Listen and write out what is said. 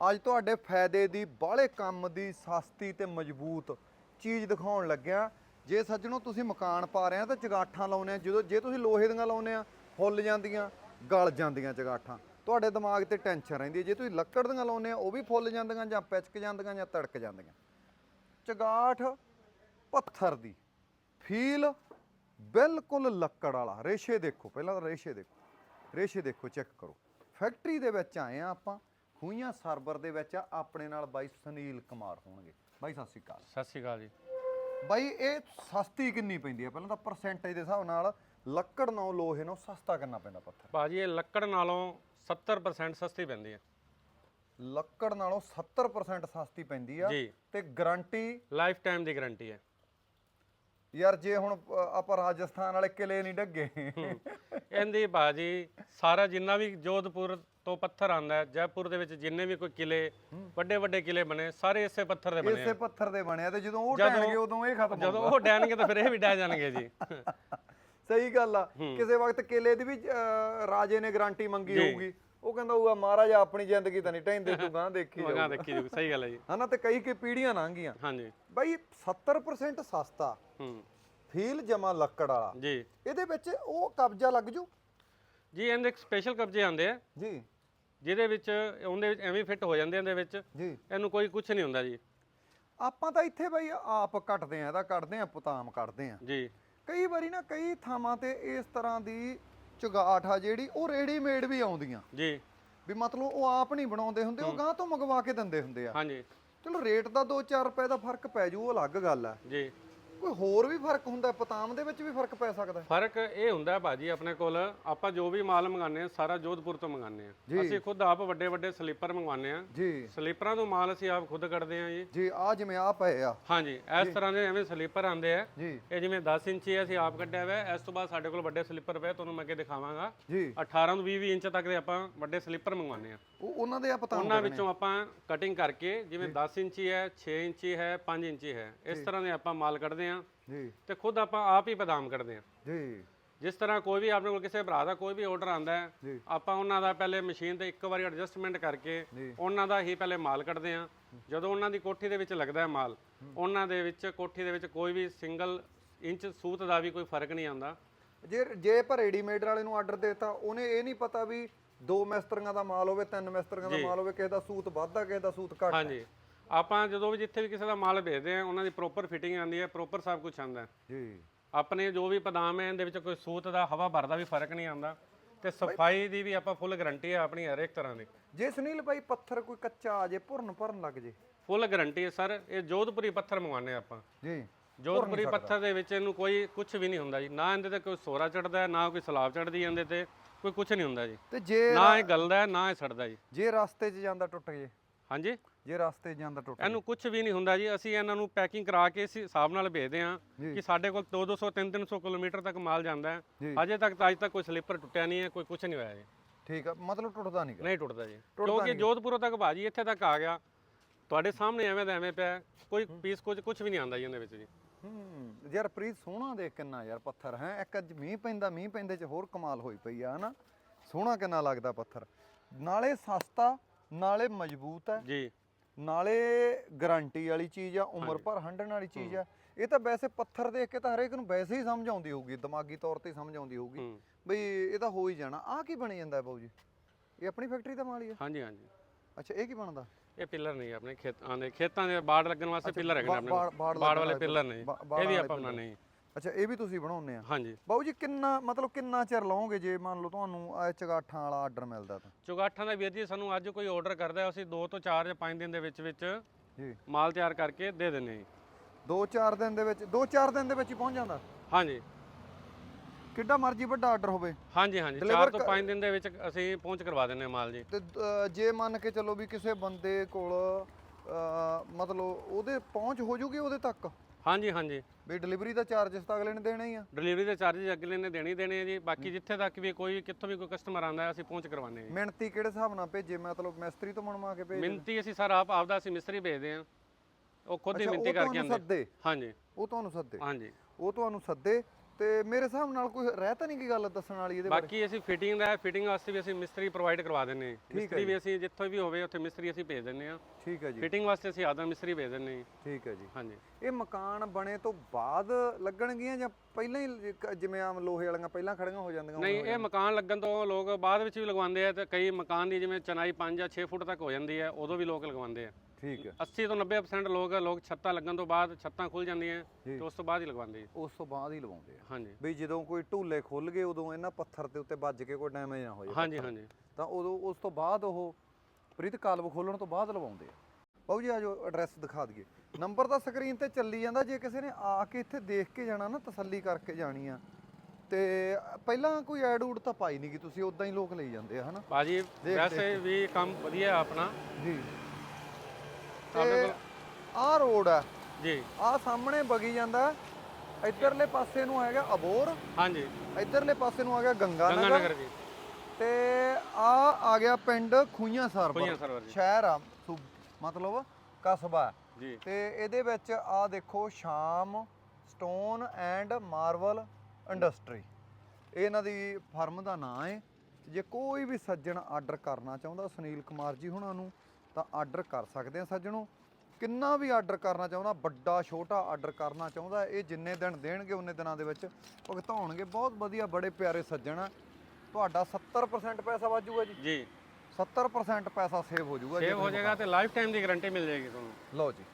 ਅੱਜ ਤੁਹਾਡੇ ਫਾਇਦੇ ਦੀ ਬਾਹਲੇ ਕੰਮ ਦੀ ਸਸਤੀ ਤੇ ਮਜ਼ਬੂਤ ਚੀਜ਼ ਦਿਖਾਉਣ ਲੱਗਿਆ। ਜੇ ਸੱਜਣੋ ਤੁਸੀਂ ਮਕਾਨ ਪਾ ਰਹੇ ਆ ਤਾਂ ਚਗਾਠਾਂ ਲਾਉਨੇ ਆ। ਜਦੋਂ ਜੇ ਤੁਸੀਂ ਲੋਹੇ ਦੀਆਂ ਲਾਉਨੇ ਆ, ਫੁੱਲ ਜਾਂਦੀਆਂ, ਗਲ ਜਾਂਦੀਆਂ ਚਗਾਠਾਂ ਤੁਹਾਡੇ ਦਿਮਾਗ ਤੇ ਟੈਨਸ਼ਨ ਰਹਿੰਦੀ ਹੈ। ਜੇ ਤੁਸੀਂ ਲੱਕੜ ਦੀਆਂ ਲਾਉਨੇ ਆ, ਉਹ ਵੀ ਫੁੱਲ ਜਾਂਦੀਆਂ ਜਾਂ ਪਿਚਕ ਜਾਂਦੀਆਂ ਜਾਂ ਤੜਕ ਜਾਂਦੀਆਂ। ਚਗਾਠ ਪੱਥਰ ਦੀ ਫੀਲ ਬਿਲਕੁਲ ਲੱਕੜ ਵਾਲਾ। ਰੇਸ਼ੇ ਦੇਖੋ, ਪਹਿਲਾਂ ਤਾਂ ਰੇਸ਼ੇ ਦੇਖੋ। ਰੇਸ਼ੇ ਦੇਖੋ, ਚੈੱਕ ਕਰੋ। ਫੈਕਟਰੀ ਦੇ ਵਿੱਚ ਆਏ ਆ ਆਪਾਂ। ਖੂਈਆਂ ਸਰਵਰ ਦੇ ਵਿੱਚ ਆ, ਆਪਣੇ ਨਾਲ ਬਾਈ ਸੁਨੀਲ ਕੁਮਾਰ ਹੋਣਗੇ। ਬਾਈ ਸਤਿ ਸ਼੍ਰੀ ਅਕਾਲ। ਸਤਿ ਸ਼੍ਰੀ ਅਕਾਲ ਜੀ। ਬਾਈ ਇਹ ਸਸਤੀ ਕਿੰਨੀ ਪੈਂਦੀ ਹੈ ਪਹਿਲਾਂ ਤਾਂ ਪਰਸੈਂਟੇਜ ਦੇ ਹਿਸਾਬ ਨਾਲ ਲੱਕੜ ਨਾਲੋਂ ਲੋਹੇ ਨਾਲੋਂ ਸਸਤਾ ਕਿੰਨਾ ਪੈਂਦਾ ਪੱਥਰ? ਭਾਜੀ ਇਹ ਲੱਕੜ ਨਾਲੋਂ 70% ਸਸਤੀ ਪੈਂਦੀ ਹੈ ਲੱਕੜ ਨਾਲੋਂ 70% ਸਸਤੀ ਪੈਂਦੀ ਆ ਜੀ। ਤੇ ਗਾਰੰਟੀ? ਲਾਈਫ ਟਾਈਮ ਦੀ ਗਾਰੰਟੀ ਹੈ ਯਾਰ ਜੇ ਹੁਣ ਅ, ਆਪਾਂ ਰਾਜਸਥਾਨ ਵਾਲੇ ਕਿਲੇ ਨਹੀਂ ਡੱਗੇ। ਇਹਦੀ ਭਾਜੀ ਸਾਰਾ ਜਿੰਨਾ ਵੀ ਜੋਧਪੁਰ ਤੋਂ ਪੱਥਰ ਆਂਦਾ ਹੈ। ਜੈਪੁਰ ਦੇ ਵਿੱਚ ਜਿੰਨੇ ਵੀ ਕੋਈ ਕਿਲੇ ਵੱਡੇ ਵੱਡੇ ਕਿਲੇ ਬਣੇ ਸਾਰੇ ਇਸੇ ਪੱਥਰ ਦੇ ਬਣੇ ਇਸੇ ਪੱਥਰ ਦੇ ਬਣਿਆ ਤੇ ਜਦੋਂ ਉਹ ਜਦੋਂ- ਉਦੋਂ ਇਹ ਖਤਮ ਜਦੋਂ ਉਹ ਡੈਣਗੇ ਤਾਂ ਫਿਰ ਇਹ ਵੀ ਡਹਿ ਜਾਣਗੇ ਜੀ। ਸਹੀ ਗੱਲ ਆ। ਕਿਸੇ ਵਕਤ ਕਿਲੇ ਦੀ ਵੀ ਰਾਜੇ ਨੇ ਗਾਰੰਟੀ ਮੰਗੀ ਜੀ। ਹੋਊਗੀ ਉਹ ਕਹਿੰਦਾ ਹੋਊਗਾ ਮਹਾਰਾਜ ਆਪਣੀ ਜ਼ਿੰਦਗੀ ਤਾਂ ਨਹੀਂ ਢੈਂਦੇ ਤੂੰ ਗਾਂ ਦੇਖੀ ਮਗਾ ਜਾਊ ਦੇਖੀ ਜੀ ਸਹੀ ਗੱਲ ਹੈ ਜੀ। ਹਨਾ ਤੇ ਕਈ ਕਈ ਪੀੜੀਆਂ ਲੰਘੀਆਂ ਹਾਂਜੀ। ਬਾਈ 70% ਸਸਤਾ ਹੂੰ। ਫੀਲ ਜਮਾ ਲੱਕੜ ਵਾਲਾ। ਜੀ। ਇਹਦੇ ਵਿੱਚ ਉਹ ਕਬਜ਼ਾ ਲੱਗ ਜੂ? ਜੀ ਇਹਦੇ ਇੱਕ ਸਪੈਸ਼ਲ ਕਬਜੇ ਆਂਦੇ ਆ। ਜੀ। ਜਿਹਦੇ ਵਿੱਚ ਉਹਦੇ ਵਿੱਚ ਐਵੇਂ ਫਿੱਟ ਹੋ ਜਾਂਦੇ ਆ ਇਹਦੇ ਵਿੱਚ ਜੀ। ਇਹਨੂੰ ਕੋਈ ਕੁਝ ਨਹੀਂ ਹੁੰਦਾ ਜੀ। ਆਪਾਂ ਤਾਂ ਇੱਥੇ ਬਾਈ ਆਪ ਕੱਟਦੇ ਆ ਇਹਦਾ ਕੱਢਦੇ ਆ ਪੁਤਾਮ ਕੱਢਦੇ ਆ। ਜੀ। ਕਈ ਵਾਰੀ ਨਾ ਕਈ ਥਾਵਾਂ ਤੇ ਇਸ ਤਰ੍ਹਾਂ ਦੀ ਚੁਗਾਠ ਆ ਜਿਹੜੀ ਉਹ ਰੈਡੀਮੇਡ ਵੀ ਆਉਂਦੀਆਂ। ਜੀ। ਵੀ ਮਤਲਬ ਉਹ ਆਪ ਨਹੀਂ ਬਣਾਉਂਦੇ ਹੁੰਦੇ ਉਹ ਗਾਂ ਤੋਂ ਮੰਗਵਾ ਕੇ ਦਿੰਦੇ ਹੁੰਦੇ ਆ। ਹਾਂਜੀ। ਚਲੋ ਰੇਟ ਦਾ 2-4 ਰੁਪਏ ਦਾ ਫ਼ਰਕ ਪੈ ਜੂ ਉਹ ਅਲੱਗ ਗੱਲ ਆ। ਜੀ। ਕੋਈ ਹੋਰ ਵੀ ਫ਼ਰਕ ਹੁੰਦਾ? ਪਤਾਮ ਦੇ ਵਿੱਚ ਵੀ ਫ਼ਰਕ ਪੈ ਸਕਦਾ। ਫ਼ਰਕ ਇਹ ਹੁੰਦਾ ਭਾਜੀ ਆਪਣੇ ਕੋਲ ਆਪਾਂ ਜੋ ਵੀ ਮਾਲ ਮੰਗਾਉਂਦੇ ਆ ਸਾਰਾ ਜੋਧਪੁਰ ਤੋਂ ਮੰਗਾਉਂਦੇ ਆ ਅਸੀਂ ਖੁਦ ਆਪ ਵੱਡੇ ਵੱਡੇ ਸਲੀਪਰ ਮੰਗਵਾਉਂਦੇ ਆ ਜੀ। ਸਲੀਪਰਾਂ ਤੋਂ ਮਾਲ ਅਸੀਂ ਆਪ ਖੁਦ ਕੱਢਦੇ ਆ ਜੀ। ਜੀ ਆ ਜਿਵੇਂ ਆ ਪਏ ਆ। ਹਾਂਜੀ ਇਸ ਤਰ੍ਹਾਂ ਦੇ ਐਵੇਂ ਸਲੀਪਰ ਆਉਂਦੇ ਆ। ਜੀ। ਇਹ ਜਿਵੇਂ 10 ਇੰਚੀ ਹੈ ਅਸੀਂ ਆਪ ਕੱਢਿਆ ਹੋਇਆ ਹੈ। ਇਸ ਤੋਂ ਬਾਅਦ ਸਾਡੇ ਕੋਲ ਵੱਡੇ ਸਲੀਪਰ ਪਏ ਤੁਹਾਨੂੰ ਮੈਂ ਅੱਗੇ ਦਿਖਾਵਾਂਗਾ। ਜੀ। 18 ਤੋਂ 20 20 ਇੰਚ ਤੱਕ ਦੇ ਆਪਾਂ ਵੱਡੇ ਸਲੀਪਰ ਮੰਗਵਾਉਂਦੇ ਆ ਉਹ ਉਹਨਾਂ ਦੇ ਆ ਪਤਾਮ ਉਹਨਾਂ ਵਿੱਚੋਂ ਆਪਾਂ ਕਟਿੰਗ ਕਰਕੇ ਜਿਵੇਂ 10 ਇੰਚੀ ਹੈ 6 ਇੰਚੀ ਹੈ 5 ਇੰਚੀ ਹੈ ਇਸ ਤਰ੍ਹਾਂ ਦੇ ਆਪਾਂ ਮਾਲ ਕੱਢਦੇ ਜੀ। ਤੇ ਖੁਦ ਆਪਾਂ ਆਪ ਹੀ ਬਦਾਮ ਕੱਢਦੇ ਆ ਜੀ। ਜਿਸ ਤਰ੍ਹਾਂ ਕੋਈ ਵੀ ਆਪਣੇ ਕੋਲ ਕਿਸੇ ਭਰਾ ਦਾ ਕੋਈ ਵੀ ਆਰਡਰ ਆਂਦਾ ਹੈ। ਆਪਾਂ ਉਹਨਾਂ ਦਾ ਪਹਿਲੇ ਮਸ਼ੀਨ ਤੇ ਇੱਕ ਵਾਰੀ ਐਡਜਸਟਮੈਂਟ ਕਰਕੇ। ਉਹਨਾਂ ਦਾ ਹੀ ਪਹਿਲੇ ਮਾਲ ਕੱਢਦੇ ਆ ਜਦੋਂ ਉਹਨਾਂ ਦੀ ਕੋਠੀ ਦੇ ਵਿੱਚ ਲੱਗਦਾ ਹੈ ਮਾਲ ਉਹਨਾਂ ਦੇ ਵਿੱਚ ਕੋਠੀ ਦੇ ਵਿੱਚ ਕੋਈ ਵੀ ਸਿੰਗਲ ਇੰਚ ਸੂਤ ਦਾ ਵੀ ਕੋਈ ਫ਼ਰਕ ਨਹੀਂ ਆਉਂਦਾ। ਜੇ ਜੇ ਆਪਾਂ ਰੈਡੀਮੇਡ ਵਾਲੇ ਨੂੰ ਆਰਡਰ ਦੇਤਾ ਉਹਨੇ ਇਹ ਨਹੀਂ ਪਤਾ ਵੀ ਦੋ ਮਿਸਤਰੀਆਂ ਦਾ ਮਾਲ ਹੋਵੇ ਤਿੰਨ ਮਿਸਤਰੀਆਂ ਦਾ ਮਾਲ ਹੋਵੇ ਕਿਸੇ ਦਾ ਸੂਤ ਵੱਧਦਾ ਕਿਸੇ ਦਾ ਸੂਤ ਘੱਟ ਹਾਂਜੀ। ਆਪਾਂ ਜਦੋਂ ਵੀ ਜਿੱਥੇ ਵੀ ਕਿਸੇ ਦਾ ਮਾਲ ਭੇਜਦੇ ਆ ਉਹਨਾਂ ਦੀ ਪ੍ਰੋਪਰ ਫਿਟਿੰਗ ਆਉਂਦੀ ਹੈ ਪ੍ਰੋਪਰ ਸਭ ਕੁਝ ਆਉਂਦਾ ਹੈ। ਜੀ। ਆਪਣੇ ਜੋ ਵੀ ਪਦਾਮ ਹੈ ਇਹਦੇ ਵਿੱਚ ਕੋਈ ਸੂਤ ਦਾ ਹਵਾ ਭਰਦਾ ਵੀ ਫ਼ਰਕ ਨਹੀਂ ਆਉਂਦਾ। ਤੇ ਸਫ਼ਾਈ ਦੀ ਵੀ ਆਪਾਂ ਫੁੱਲ ਗਾਰੰਟੀ ਹੈ ਆਪਣੀ ਹਰ ਇੱਕ ਤਰ੍ਹਾਂ ਦੀ। ਜੇ ਸੁਨੀਲ ਭਾਈ ਪੱਥਰ ਕੋਈ ਕੱਚਾ ਆ ਜੇ ਭੁਰਨ ਭਰਨ ਲੱਗ ਜੇ? ਫੁੱਲ ਗਾਰੰਟੀ ਹੈ ਸਰ। ਇਹ ਜੋਧਪੁਰੀ ਪੱਥਰ ਮੰਗਵਾਉਂਦੇ ਆਪਾਂ। ਜੀ। ਜੋਧਪੁਰੀ ਪੱਥਰ ਦੇ ਵਿੱਚ ਇਹਨੂੰ ਕੋਈ ਕੁਝ ਵੀ ਨਹੀਂ ਹੁੰਦਾ ਜੀ। ਨਾ ਇਹਦੇ ਤੇ ਕੋਈ ਸੋਰਾ ਚੜਦਾ ਨਾ ਕੋਈ ਸਲਾਬ ਚੜਦੀ ਇਹਦੇ ਤੇ ਕੋਈ ਕੁਝ ਨਹੀਂ ਹੁੰਦਾ ਜੀ। ਤੇ ਜੇ ਨਾ ਇਹ ਗਲਦਾ ਹੈ ਨਾ ਇਹ ਸੜਦਾ ਜੀ। ਜੇ ਰਸਤੇ 'ਚ ਜਾਂਦਾ ਟੁੱਟ ਜੇ? ਹਾਂਜੀ? ਜੇ ਰਸਤੇ ਜਾਂਦਾ ਟੁੱਟ ਇਹਨੂੰ ਕੁਝ ਵੀ ਨਹੀਂ ਹੁੰਦਾ ਜੀ ਅਸੀਂ ਇਹਨਾਂ ਨੂੰ ਪੈਕਿੰਗ ਕਰਾ ਕੇ ਇਸ ਹਿਸਾਬ ਨਾਲ ਭੇਜਦੇ ਹਾਂ ਕਿ ਸਾਡੇ ਕੋਲ 200 300 ਕਿਲੋਮੀਟਰ ਤੱਕ ਮਾਲ ਜਾਂਦਾ। ਹੈ। ਅਜੇ ਤੱਕ ਤਾਂ ਅੱਜ ਤੱਕ ਕੋਈ ਸਲੀਪਰ ਟੁੱਟਿਆ ਨਹੀਂ ਹੈ ਕੋਈ ਕੁਝ ਨਹੀਂ ਹੋਇਆ ਜੀ। ਠੀਕ ਆ ਮਤਲਬ ਟੁੱਟਦਾ ਨਹੀਂ। ਨਹੀਂ ਟੁੱਟਦਾ ਜੀ। ਕਿਉਂਕਿ ਜੋਧਪੁਰ ਤੱਕ ਭਾਜੀ ਇੱਥੇ ਤੱਕ ਆ ਗਿਆ। ਤੁਹਾਡੇ ਸਾਹਮਣੇ ਐਵੇਂ ਦਾ ਐਵੇਂ ਪਿਆ ਕੋਈ ਪੀਸ ਕੁਝ ਕੁਝ ਵੀ ਨਹੀਂ ਆਉਂਦਾ ਜੀ ਇਹਦੇ ਵਿੱਚ ਜੀ। ਹੂੰ ਯਾਰ ਪ੍ਰੀਤ ਸੋਹਣਾ ਦੇਖ ਕਿੰਨਾ ਯਾਰ ਪੱਥਰ ਹੈ ਇੱਕ ਅੱਜ ਮੀਂਹ ਪੈਂਦਾ ਮੀਂਹ ਪੈਂਦੇ 'ਚ ਹੋਰ ਕਮਾਲ ਹੋਈ ਪਈ ਆ ਹਨਾ? ਸੋਹਣਾ ਕਿੰਨਾ ਲੱਗਦਾ ਪੱਥਰ। ਨਾਲੇ ਸਸਤਾ ਨਾਲੇ ਮਜ਼ਬੂਤ ਹੈ। ਜੀ। ਨਾਲੇ ਗਾਰੰਟੀ ਵਾਲੀ ਚੀਜ਼ ਆ ਉਮਰ ਭਰ ਹੰਡਣ ਵਾਲੀ ਚੀਜ਼ ਆ। ਇਹ ਤਾਂ ਵੈਸੇ ਪੱਥਰ ਦੇਖ ਕੇ ਤਾਂ ਹਰੇਕ ਨੂੰ ਵੈਸੇ ਹੀ ਸਮਝ ਆਉਂਦੀ ਹੋਊਗੀ ਦਿਮਾਗੀ ਤੌਰ ਤੇ ਸਮਝ ਆਉਂਦੀ ਹੋਊਗੀ। ਬਈ ਇਹ ਤਾਂ ਹੋ ਹੀ ਜਾਣਾ। ਆਹ ਕੀ ਬਣੀ ਜਾਂਦਾ ਬਾਊ ਜੀ? ਇਹ ਆਪਣੀ ਫੈਕਟਰੀ ਦਾ ਮਾਲ ਹੀ ਆ? ਹਾਂਜੀ ਹਾਂਜੀ। ਅੱਛਾ ਇਹ ਕੀ ਬਣਦਾ? ਇਹ ਪਿੱਲਰ ਨਹੀਂ ਆਪਣੇ ਖੇਤਾਂ ਦੇ ਖੇਤਾਂ ਦੇ ਬਾੜ ਲੱਗਣ ਵਾਸਤੇ ਪਿੱਲਰ ਹੈਗੇ ਆਪਣੇ ਬਾੜ- ਵਾਲੇ ਪਿੱਲਰ ਨਹੀਂ ਇਹ ਵੀ ਆਪਾਂ ਬਣਾਉਣੇ ਨਹੀਂ ਅੱਛਾ ਇਹ ਵੀ ਤੁਸੀਂ ਬਣਾਉਂਦੇ ਆ? ਹਾਂਜੀ। ਬਾਊ ਜੀ ਕਿੰਨਾ ਮਤਲਬ ਕਿੰਨਾ ਚਿਰ ਲਾਓਗੇ ਜੇ ਮੰਨ ਲਓ ਤੁਹਾਨੂੰ ਇਹ ਚਗਾਠਾਂ ਵਾਲਾ ਆਰਡਰ ਮਿਲਦਾ ਤਾਂ? ਚੁਗਾਠਾਂ ਦਾ ਵੀਰ ਜੀ ਸਾਨੂੰ ਅੱਜ ਕੋਈ ਆਰਡਰ ਕਰਦਾ ਅਸੀਂ 2 ਤੋਂ 4 ਜਾਂ 5 ਦਿਨ ਦੇ ਵਿੱਚ ਵਿੱਚ ਜੀ। ਮਾਲ ਤਿਆਰ ਕਰਕੇ ਦੇ ਦਿੰਦੇ ਜੀ। 2-4 ਦਿਨ ਦੇ ਵਿੱਚ 2-4 ਦਿਨ ਦੇ ਵਿੱਚ ਹੀ ਪਹੁੰਚ ਜਾਂਦਾ? ਹਾਂਜੀ। ਕਿੱਡਾ ਮਰਜ਼ੀ ਵੱਡਾ ਆਰਡਰ ਹੋਵੇ। ਹਾਂਜੀ ਹਾਂਜੀ। 4 ਤੋਂ 5 ਦਿਨ ਦੇ ਵਿੱਚ ਅਸੀਂ ਪਹੁੰਚ ਕਰਵਾ ਦਿੰਦੇ ਹਾਂ ਮਾਲ ਜੀ। ਤੇ ਅ, ਜੇ ਮੰਨ ਕੇ ਚੱਲੋ ਵੀ ਕਿਸੇ ਬੰਦੇ ਕੋਲ ਅ, ਮਤਲਬ ਉਹਦੇ ਪਹੁੰਚ ਹੋ ਜੂਗੀ ਉਹਦੇ ਤੱਕ? ਹਾਂਜੀ ਹਾਂਜੀ। ਵੀ ਡਿਲੀਵਰੀ ਦਾ ਚਾਰजेस ਤਾਂ ਅਗਲੇ ਨੇ ਦੇਣਾ ਹੀ ਆ। ਡਿਲੀਵਰੀ ਦੇ ਚਾਰजेस ਅਗਲੇ ਨੇ ਦੇਣੇ ਦੇਣੇ ਜੀ। ਬਾਕੀ ਜਿੱਥੇ ਤੱਕ ਵੀ ਕੋਈ ਕਿੱਥੋਂ ਵੀ ਕੋਈ ਕਸਟਮਰ ਆਂਦਾ ਅਸੀਂ ਪਹੁੰਚ ਕਰਵਾਉਂਦੇ ਹਾਂ ਮਿਹਨਤੀ ਕਿਹੜੇ ਹਿਸਾਬ ਨਾਲ ਭੇਜੇ? ਮਤਲਬ ਮਿਸਤਰੀ ਤੋਂ ਮਣਵਾ ਕੇ ਭੇਜੇ ਮਿੰਤੀ ਅਸੀਂ ਸਰ ਆਪ ਆਪਦਾ ਅਸੀਂ ਮਿਸਤਰੀ ਭੇਜਦੇ ਹਾਂ। ਉਹ ਖੁਦ ਹੀ ਮਿੰਤੀ ਕਰਕੇ ਤੁਹਾਨੂੰ ਹਾਂਜੀ। ਉਹ ਤੁਹਾਨੂੰ ਸੱਦੇ? ਹਾਂਜੀ। ਉਹ ਤੁਹਾਨੂੰ ਸੱਦੇ? ਤੇ ਮੇਰੇ ਹਿਸਾਬ ਨਾਲ ਕੋਈ ਰਹਿ ਤਾਂ ਨਹੀਂ ਕੀ ਗੱਲ ਦੱਸਣ ਵਾਲੀ ਇਹਦੇ ਬਾਰੇ। ਬਾਕੀ ਅਸੀਂ ਫਿਟਿੰਗ ਦਾ ਫਿਟਿੰਗ ਵਾਸਤੇ ਵੀ ਅਸੀਂ ਮਿਸਤਰੀ ਪ੍ਰੋਵਾਈਡ ਕਰਵਾ ਦਿੰਨੇ ਹਾਂ। ਮਿਸਤਰੀ ਵੀ ਅਸੀਂ ਜਿੱਥੋਂ ਵੀ ਹੋਵੇ ਉੱਥੇ ਮਿਸਤਰੀ ਅਸੀਂ ਭੇਜ ਦਿੰਨੇ ਆ ਠੀਕ ਹੈ ਜੀ। ਫਿਟਿੰਗ ਵਾਸਤੇ ਅਸੀਂ ਆਦਾ ਮਿਸਤਰੀ ਭੇਜ ਦਿੰਨੇ ਹਾਂ। ਠੀਕ ਹੈ ਜੀ। ਹਾਂਜੀ। ਇਹ ਮਕਾਨ ਬਣੇ ਤੋਂ ਬਾਅਦ ਲੱਗਣਗੀਆਂ ਜਾਂ ਪਹਿਲਾਂ ਹੀ ਜਿਵੇਂ ਆਮ ਲੋਹੇ ਵਾਲੀਆਂ ਪਹਿਲਾਂ ਖੜੀਆਂ ਹੋ ਜਾਂਦੀਆਂ ਨਹੀਂ ਇਹ ਮਕਾਨ ਲੱਗਣ ਤੋਂ ਲੋਕ ਬਾਅਦ ਵਿੱਚ ਵੀ ਲਗਵਾਉਂਦੇ ਆ ਤੇ ਕਈ ਮਕਾਨ ਦੀ ਜਿਵੇਂ ਚਨਾਈ 5 ਜਾਂ 6 ਫੁੱਟ ਤੱਕ ਹੋ ਜਾਂਦੀ ਹੈ ਉਦੋਂ ਵੀ ਲੋਕ ਲਗਵਾਉਂਦੇ ਆ। ਠੀਕ ਹੈ। 80 ਤੋਂ 90% ਲੋਕ ਲੋਕ ਛੱਤਾਂ ਲੱਗਣ ਤੋਂ ਬਾਅਦ ਛੱਤਾਂ ਖੁੱਲ ਜਾਂਦੀਆਂ ਤੇ ਉਸ ਤੋਂ ਬਾਅਦ ਹੀ ਲਗਵਾਉਂਦੇ ਆ। ਉਸ ਤੋਂ ਬਾਅਦ ਹੀ ਲਵਾਉਂਦੇ ਆ। ਹਾਂਜੀ। ਵੀ ਜਦੋਂ ਕੋਈ ਢੂਲੇ ਖੁੱਲ ਗਏ ਉਦੋਂ ਇਹਨਾਂ ਪੱਥਰ ਦੇ ਉੱਤੇ ਵੱਜ ਕੇ ਕੋਈ ਡੈਮੇਜ ਨਾ ਹੋ ਹਾਂਜੀ ਹਾਂਜੀ। ਤਾਂ ਉਦੋਂ ਉਸ ਤੋਂ ਬਾਅਦ ਉਹ ਪ੍ਰੀਤ ਕਾਲਵ ਖੋਲਣ ਤੋਂ ਬਾਅਦ ਲਵਾਉਂਦੇ ਆ। ਬਾਊ ਜੀ ਆਜੋ ਐਡਰੈਸ ਦਿਖਾ ਦਈਏ। ਨੰਬਰ ਤਾਂ ਸਕਰੀਨ ਤੇ ਚੱਲੀ ਜਾਂਦਾ ਜੇ ਕਿਸੇ ਨੇ ਆ ਕੇ ਇੱਥੇ ਦੇਖ ਕੇ ਜਾਣਾ ਨਾ ਤਸੱਲੀ ਕਰਕੇ ਜਾਣੀ ਆ। ਤੇ ਪਹਿਲਾਂ ਕੋਈ ਐਡ ਊਡ ਤਾਂ ਪਾਈ ਨਹੀਂ ਕਿ ਤੁਸੀਂ ਉਦਾਂ ਹੀ ਲੋਕ ਲਈ ਜਾਂਦੇ ਆ ਹਨਾ? ਬਾਜੀ ਵੈਸੇ ਵੀ ਕੰਮ ਵਧੀਆ ਆਪਣਾ। ਜੀ। ਤੇ ਆਹ ਰੋਡ ਆ। ਜੀ। ਆਹ ਸਾਹਮਣੇ ਬਗੀ ਜਾਂਦਾ। ਇੱਧਰਲੇ ਪਾਸੇ ਨੂੰ ਹੈਗਾ ਅਬੋਰ। ਹਾਂਜੀ। ਇੱਧਰਲੇ ਪਾਸੇ ਨੂੰ ਆ ਗਿਆ ਗੰਗਾ ਗੰਗਾ ਨਗਰ ਨਗਰ ਜੀ। ਤੇ ਆ ਆ ਗਿਆ ਪਿੰਡ ਖੂਈਆਂ ਖੂਹੀਆਂ ਸਰਵਰ ਜੀ। ਸ਼ਹਿਰ ਆ ਮਤਲਬ ਕਸਬਾ। ਹੈ। ਜੀ। ਤੇ ਇਹਦੇ ਵਿੱਚ ਆ ਦੇਖੋ ਸ਼ਾਮ ਸਟੋਨ ਐਂਡ ਮਾਰਬਲ ਇੰਡਸਟਰੀ। ਇਹ ਇਹਨਾਂ ਦੀ ਫਰਮ ਦਾ ਨਾਮ ਹੈ ਜੇ ਕੋਈ ਵੀ ਸੱਜਣ ਆਰਡਰ ਕਰਨਾ ਚਾਹੁੰਦਾ ਸੁਨੀਲ ਕੁਮਾਰ ਜੀ ਹੁਣਾਂ ਨੂੰ ਤਾਂ ਆਰਡਰ ਕਰ ਸਕਦੇ ਆ ਸੱਜਣੋ। ਕਿੰਨਾ ਵੀ ਆਰਡਰ ਕਰਨਾ ਚਾਹੁੰਦਾ ਵੱਡਾ ਛੋਟਾ ਆਰਡਰ ਕਰਨਾ ਚਾਹੁੰਦਾ ਇਹ ਜਿੰਨੇ ਦਿਨ ਦੇਣਗੇ ਉਹਨੇ ਦਿਨਾਂ ਦੇ ਵਿੱਚ ਭੁਗਤਾਉਣਗੇ। ਬਹੁਤ ਵਧੀਆ ਬੜੇ ਪਿਆਰੇ ਸੱਜਣ ਆ। ਤੁਹਾਡਾ 70% ਪੈਸਾ ਵਾਜੂਗਾ ਜੀ। ਜੀ। 70% ਪੈਸਾ ਸੇਵ ਹੋ ਜਾਊਗਾ ਸੇਵ ਹੋ ਜਾਏਗਾ ਤੇ ਲਾਈਫ ਟਾਈਮ ਦੀ ਗਾਰੰਟੀ ਮਿਲ ਜਾਏਗੀ ਤੁਹਾਨੂੰ। ਲਓ ਜੀ।